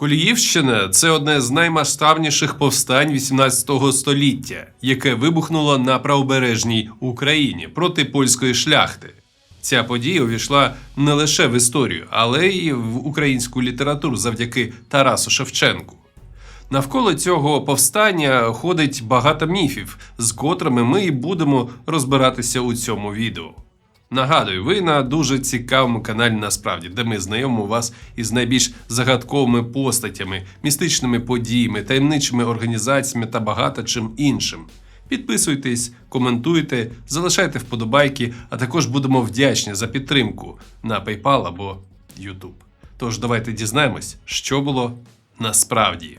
Коліївщина це одне з наймасштабніших повстань 18 століття, яке вибухнуло на правобережній Україні проти польської шляхти. Ця подія увійшла не лише в історію, але й в українську літературу завдяки Тарасу Шевченку. Навколо цього повстання ходить багато міфів, з котрими ми і будемо розбиратися у цьому відео. Нагадую, ви на дуже цікавому каналі насправді, де ми знайомимо вас із найбільш загадковими постатями, містичними подіями, таємничими організаціями та багато чим іншим. Підписуйтесь, коментуйте, залишайте вподобайки, а також будемо вдячні за підтримку на PayPal або YouTube. Тож давайте дізнаємось, що було насправді.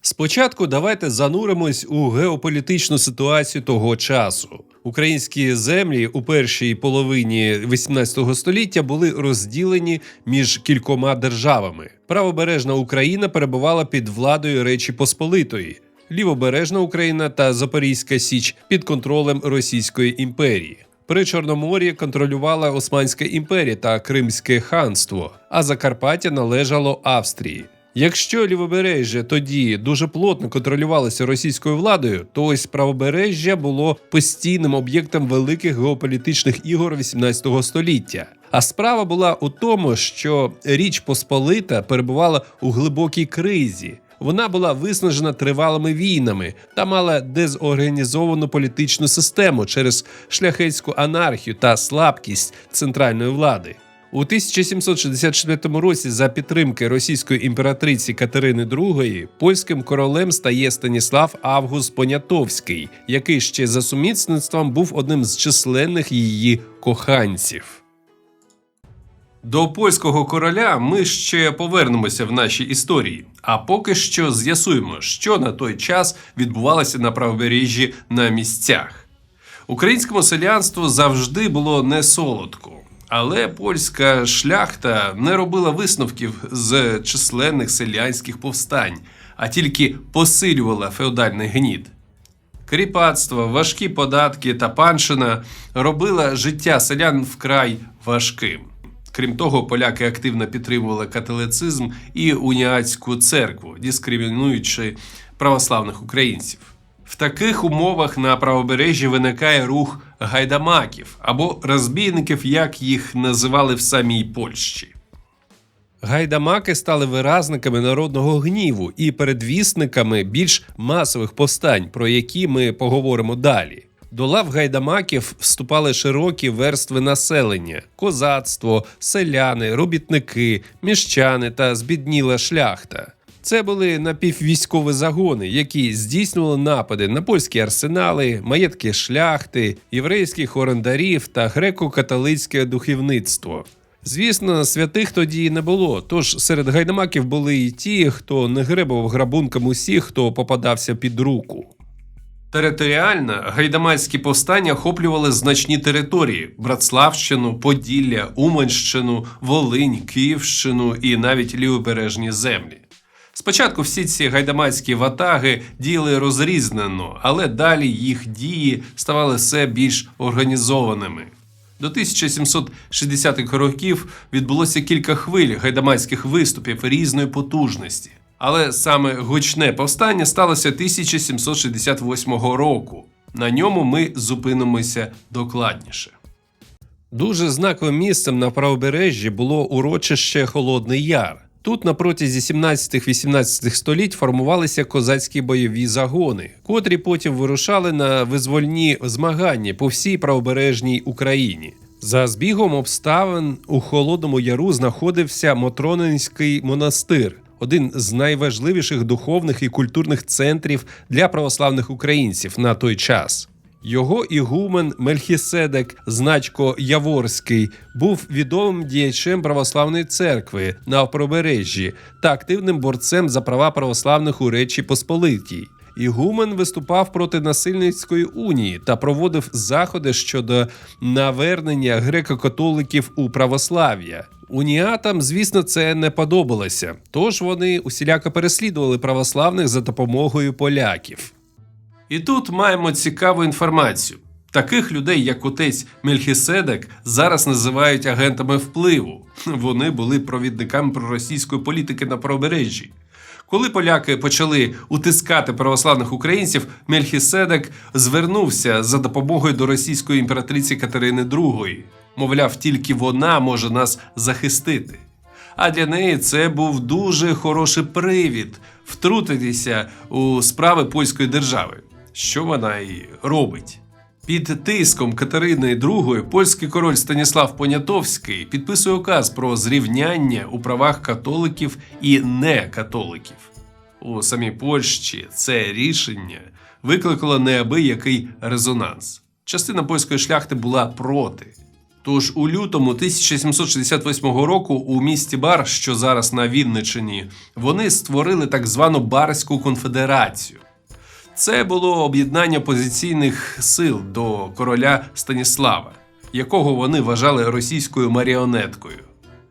Спочатку давайте зануримось у геополітичну ситуацію того часу. Українські землі у першій половині 18 століття були розділені між кількома державами. Правобережна Україна перебувала під владою Речі Посполитої, лівобережна Україна та Запорізька Січ під контролем Російської імперії. При Чорномор'ї контролювала Османська імперія та Кримське ханство, а Закарпаття належало Австрії. Якщо лівобережжя тоді дуже плотно контролювалося російською владою, то ось правобережжя було постійним об'єктом великих геополітичних ігор 18 століття. А справа була у тому, що Річ Посполита перебувала у глибокій кризі. Вона була виснажена тривалими війнами та мала дезорганізовану політичну систему через шляхетську анархію та слабкість центральної влади. У 1764 році за підтримки російської імператриці Катерини II польським королем стає Станіслав Август Понятовський, який ще за сумісництвом був одним з численних її коханців. До польського короля ми ще повернемося в нашій історії. А поки що з'ясуємо, що на той час відбувалося на правобережжі на місцях. Українському селянству завжди було не солодко. Але польська шляхта не робила висновків з численних селянських повстань, а тільки посилювала феодальний гніт. Кріпацтво, важкі податки та панщина робила життя селян вкрай важким. Крім того, поляки активно підтримували католицизм і уніатську церкву, дискримінуючи православних українців. В таких умовах на правобережжі виникає рух гайдамаків або розбійників, як їх називали в самій Польщі. Гайдамаки стали виразниками народного гніву і передвісниками більш масових повстань, про які ми поговоримо далі. До лав гайдамаків вступали широкі верстви населення: козацтво, селяни, робітники, міщани та збідніла шляхта. Це були напіввійськові загони, які здійснювали напади на польські арсенали, маєтки шляхти, єврейських орендарів та греко-католицьке духовництво. Звісно, святих тоді не було, тож серед гайдамаків були і ті, хто не гребував грабунком усіх, хто попадався під руку. Територіально гайдамацькі повстання охоплювали значні території: Братславщину, Поділля, Уманщину, Волинь, Київщину і навіть лівобережні землі. Спочатку всі ці гайдамацькі ватаги діяли розрізнено, але далі їх дії ставали все більш організованими. До 1760-х років відбулося кілька хвиль гайдамацьких виступів різної потужності. Але саме гучне повстання сталося 1768 року. На ньому ми зупинимося докладніше. Дуже знаковим місцем на правобережжі було урочище Холодний Яр. Тут на протязі 17-18 століть формувалися козацькі бойові загони, котрі потім вирушали на визвольні змагання по всій правобережній Україні. За збігом обставин у Холодному Яру знаходився Мотронинський монастир, один з найважливіших духовних і культурних центрів для православних українців на той час. Його ігумен Мельхіседек Значко Яворський був відомим діячем православної церкви на правобережжі та активним борцем за права православних у Речі Посполитій. Ігумен виступав проти насильницької унії та проводив заходи щодо навернення греко-католиків у православ'я. Уніатам, звісно, це не подобалося, тож вони усіляко переслідували православних за допомогою поляків. І тут маємо цікаву інформацію. Таких людей, як отець Мельхіседек, зараз називають агентами впливу. Вони були провідниками проросійської політики на правобережжі. Коли поляки почали утискати православних українців, Мельхіседек звернувся за допомогою до російської імператриці Катерини II. Мовляв, тільки вона може нас захистити. А для неї це був дуже хороший привід втрутитися у справи польської держави, що вона і робить. Під тиском Катерини II польський король Станіслав Понятовський підписує указ про зрівняння у правах католиків і некатоликів. У самій Польщі це рішення викликало неабиякий резонанс. Частина польської шляхти була проти. Тож у лютому 1768 року у місті Бар, що зараз на Вінниччині, вони створили так звану Барську конфедерацію. Це було об'єднання опозиційних сил до короля Станіслава, якого вони вважали російською маріонеткою.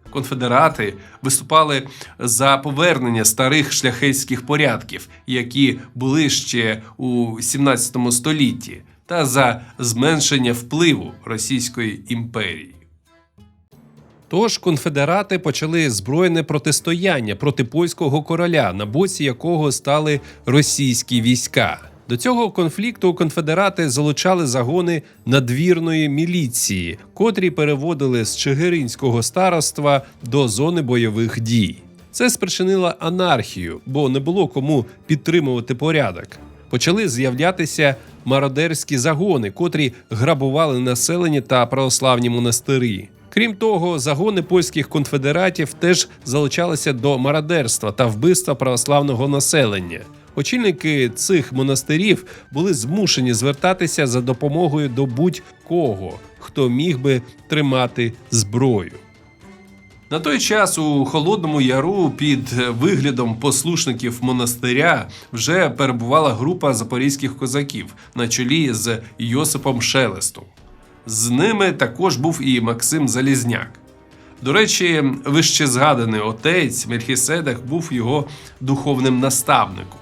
Конфедерати виступали за повернення старих шляхетських порядків, які були ще у 17 столітті, та за зменшення впливу Російської імперії. Тож конфедерати почали збройне протистояння проти польського короля, на боці якого стали російські війська. До цього конфлікту конфедерати залучали загони надвірної міліції, котрі переводили з Чигиринського староства до зони бойових дій. Це спричинило анархію, бо не було кому підтримувати порядок. Почали з'являтися мародерські загони, котрі грабували населення та православні монастирі. Крім того, загони польських конфедератів теж залучалися до мародерства та вбивства православного населення. Очільники цих монастирів були змушені звертатися за допомогою до будь-кого, хто міг би тримати зброю. На той час у Холодному Яру під виглядом послушників монастиря вже перебувала група запорізьких козаків на чолі з Йосипом Шелестом. З ними також був і Максим Залізняк. До речі, вище згаданий отець Мельхіседек був його духовним наставником.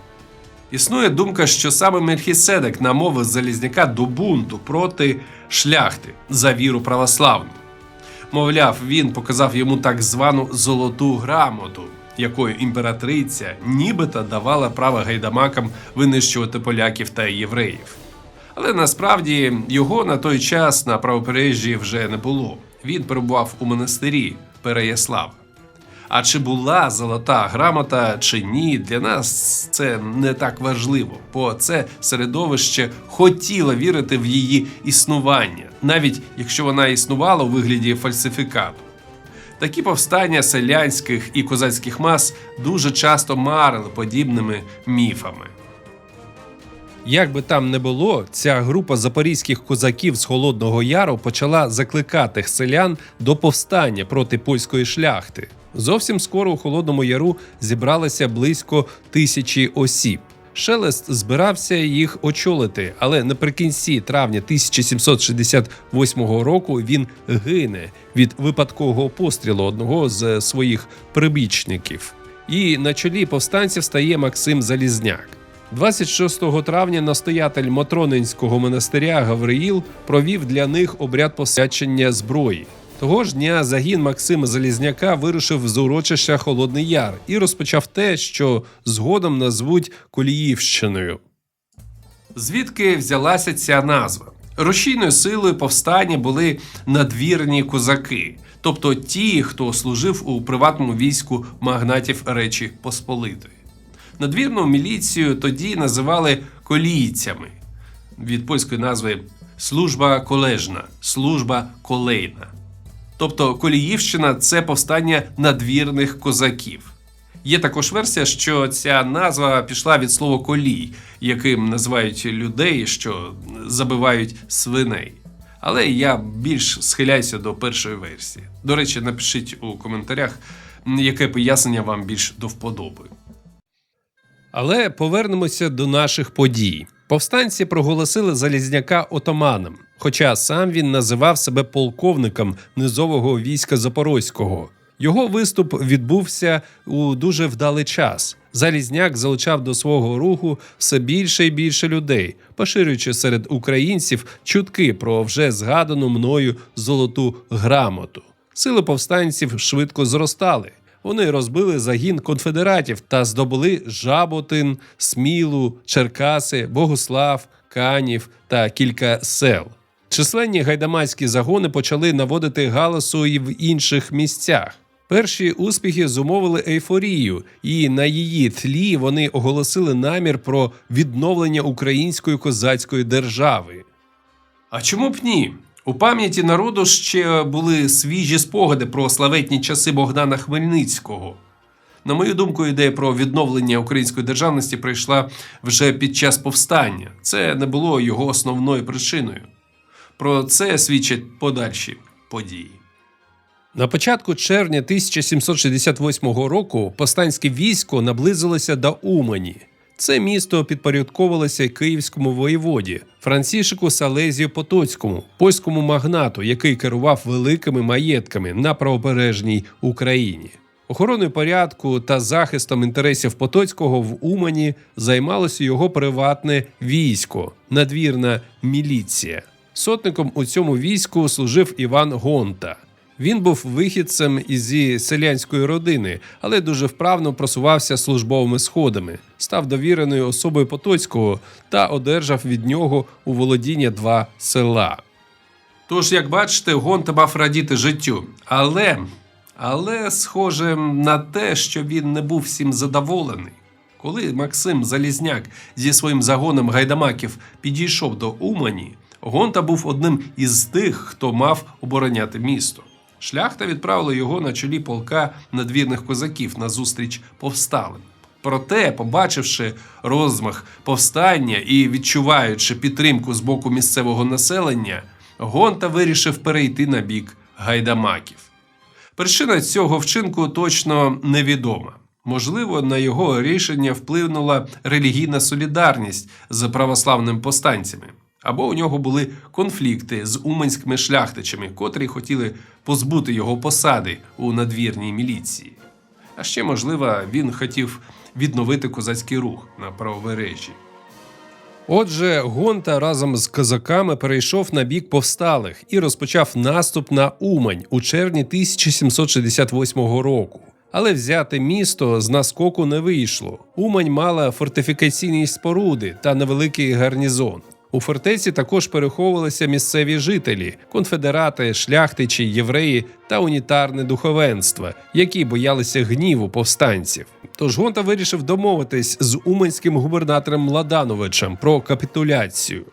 Існує думка, що саме Мельхіседек намовив Залізняка до бунту проти шляхти за віру православну. Мовляв, він показав йому так звану золоту грамоту, якою імператриця нібито давала право гайдамакам винищувати поляків та євреїв. Але насправді його на той час на правобережжі вже не було. Він перебував у монастирі Переяслава. А чи була золота грамота чи ні, для нас це не так важливо, бо це середовище хотіло вірити в її існування, навіть якщо вона існувала у вигляді фальсифікату. Такі повстання селянських і козацьких мас дуже часто марили подібними міфами. Як би там не було, ця група запорізьких козаків з Холодного Яру почала закликати селян до повстання проти польської шляхти. Зовсім скоро у Холодному Яру зібралося близько тисячі осіб. Шелест збирався їх очолити, але наприкінці травня 1768 року він гине від випадкового пострілу одного з своїх прибічників. І на чолі повстанців стає Максим Залізняк. 26 травня настоятель Матронинського монастиря Гавриїл провів для них обряд посвячення зброї. Того ж дня загін Максима Залізняка вирушив з урочища Холодний Яр і розпочав те, що згодом назвуть Коліївщиною. Звідки взялася ця назва? Рушійною силою повстання були надвірні козаки, тобто ті, хто служив у приватному війську магнатів Речі Посполитої. Надвірну міліцію тоді називали колійцями від польської назви служба колежна, служба колейна. Тобто Коліївщина це повстання надвірних козаків. Є також версія, що ця назва пішла від слова колій, яким називають людей, що забивають свиней. Але я більш схиляюся до першої версії. До речі, напишіть у коментарях, яке пояснення вам більш до вподоби. Але повернемося до наших подій. Повстанці проголосили Залізняка отаманом, хоча сам він називав себе полковником низового війська Запорозького. Його виступ відбувся у дуже вдалий час. Залізняк залучав до свого руху все більше і більше людей, поширюючи серед українців чутки про вже згадану мною золоту грамоту. Сили повстанців швидко зростали. Вони розбили загін конфедератів та здобули Жаботин, Смілу, Черкаси, Богуслав, Канів та кілька сел. Численні гайдамацькі загони почали наводити галасу і в інших місцях. Перші успіхи зумовили ейфорію, і на її тлі вони оголосили намір про відновлення української козацької держави. А чому б ні? У пам'яті народу ще були свіжі спогади про славетні часи Богдана Хмельницького. На мою думку, ідея про відновлення української державності прийшла вже під час повстання. Це не було його основною причиною. Про це свідчать подальші події. На початку червня 1768 року повстанське військо наблизилося до Умані. Це місто підпорядковувалося київському воєводі Францішику Салезію Потоцькому, польському магнату, який керував великими маєтками на правобережній Україні. Охороною порядку та захистом інтересів Потоцького в Умані займалося його приватне військо, надвірна міліція. Сотником у цьому війську служив Іван Гонта. Він був вихідцем зі селянської родини, але дуже вправно просувався службовими сходами, став довіреною особою Потоцького та одержав від нього у володіння два села. Тож, як бачите, Гонта мав радіти життю, але, але схоже на те, що він не був всім задоволений. Коли Максим Залізняк зі своїм загоном гайдамаків підійшов до Умані, Гонта був одним із тих, хто мав обороняти місто. Шляхта відправила його на чолі полка надвірних козаків на зустріч повсталим. Проте, побачивши розмах повстання і відчуваючи підтримку з боку місцевого населення, Гонта вирішив перейти на бік гайдамаків. Причина цього вчинку точно невідома. Можливо, на його рішення вплинула релігійна солідарність з православними повстанцями. Або у нього були конфлікти з уманськими шляхтичами, котрі хотіли позбути його посади у надвірній міліції. А ще, можливо, він хотів відновити козацький рух на правобережжі. Отже, Гонта разом з козаками перейшов на бік повсталих і розпочав наступ на Умань у червні 1768 року. Але взяти місто з наскоку не вийшло. Умань мала фортифікаційні споруди та невеликий гарнізон. У фортеці також переховувалися місцеві жителі, конфедерати, шляхтичі, євреї та унітарне духовенство, які боялися гніву повстанців. Тож Гонта вирішив домовитись з уманським губернатором Ладановичем про капітуляцію.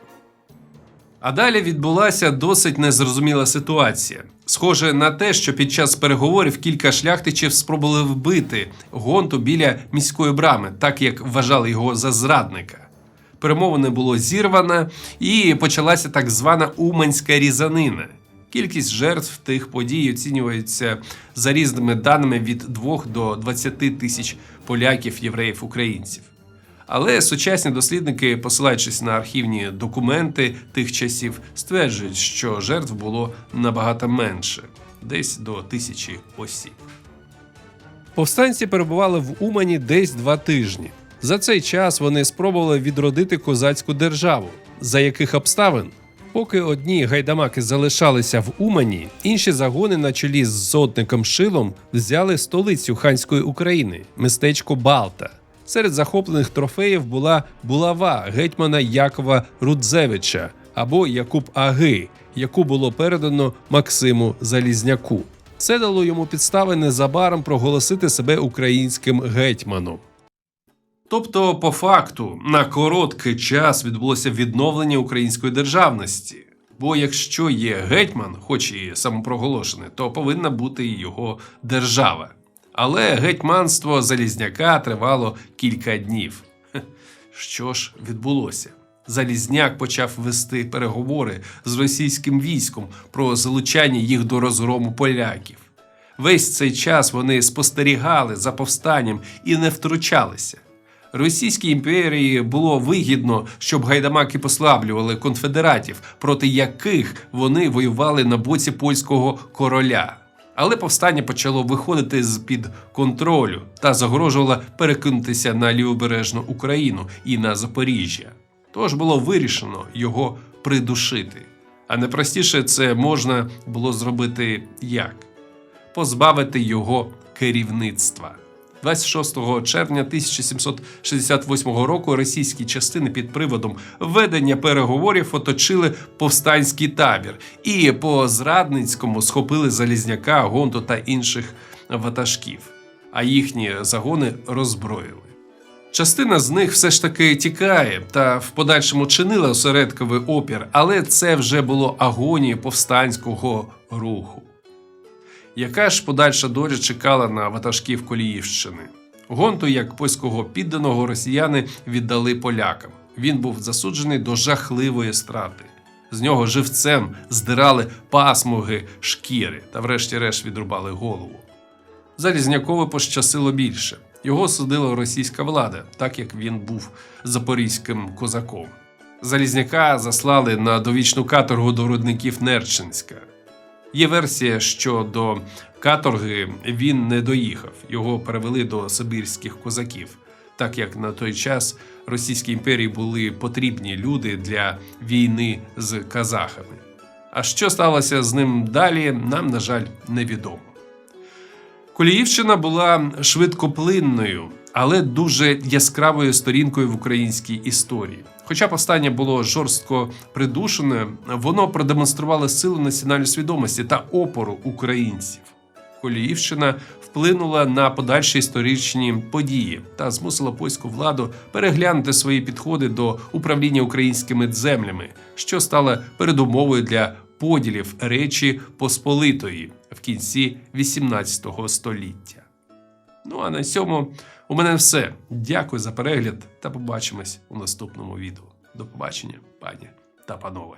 А далі відбулася досить незрозуміла ситуація. Схоже на те, що під час переговорів кілька шляхтичів спробували вбити гонту біля міської брами, так як вважали його за зрадника. Перемовини було зірвано, і почалася так звана Уманська різанина. Кількість жертв тих подій оцінюється за різними даними від 2 до 20 тисяч поляків, євреїв, українців. Але сучасні дослідники, посилаючись на архівні документи тих часів, стверджують, що жертв було набагато менше десь до тисячі осіб. Повстанці перебували в Умані десь два тижні. За цей час вони спробували відродити козацьку державу. За яких обставин? Поки одні гайдамаки залишалися в Умані, інші загони на чолі з сотником Шилом взяли столицю ханської України містечко Балта. Серед захоплених трофеїв була булава гетьмана Якова Рудзевича або Якуб Аги, яку було передано Максиму Залізняку. Це дало йому підстави незабаром проголосити себе українським гетьманом. Тобто, по факту, на короткий час відбулося відновлення української державності. Бо якщо є гетьман, хоч і самопроголошений, то повинна бути і його держава. Але гетьманство Залізняка тривало кілька днів. Що ж відбулося? Залізняк почав вести переговори з російським військом про залучання їх до розгрому поляків. Весь цей час вони спостерігали за повстанням і не втручалися. Російській імперії було вигідно, щоб гайдамаки послаблювали конфедератів, проти яких вони воювали на боці польського короля. Але повстання почало виходити з під контролю та загрожувало перекинутися на лівобережну Україну і на Запоріжжя. Тож було вирішено його придушити. А найпростіше це можна було зробити як? Позбавити його керівництва. 26 червня 1768 року російські частини під приводом ведення переговорів оточили повстанський табір і по зрадницькому схопили залізняка, гонту та інших ватажків, а їхні загони роззброїли. Частина з них все ж таки тікає та в подальшому чинила осередковий опір, але це вже було агонії повстанського руху. Яка ж подальша доля чекала на ватажків Коліївщини? Гонту, як польського підданого, росіяни віддали полякам. Він був засуджений до жахливої страти. З нього живцем здирали пасмуги шкіри та, врешті-решт, відрубали голову. Залізнякове пощасило більше. Його судила російська влада, так як він був запорізьким козаком. Залізняка заслали на довічну каторгу до рудників Нерчинська. Є версія, що до каторги він не доїхав, його перевели до сибірських козаків, так як на той час Російській імперії були потрібні люди для війни з казахами. А що сталося з ним далі, нам, на жаль, невідомо. Коліївщина була швидкоплинною, але дуже яскравою сторінкою в українській історії. Хоча повстання було жорстко придушене, воно продемонструвало силу національної свідомості та опору українців. Коліївщина вплинула на подальші історичні події та змусила польську владу переглянути свої підходи до управління українськими землями, що стало передумовою для поділів Речі Посполитої в кінці XVIII століття. Ну а на цьому у мене все. Дякую за перегляд та побачимось у наступному відео. До побачення, пані та панове.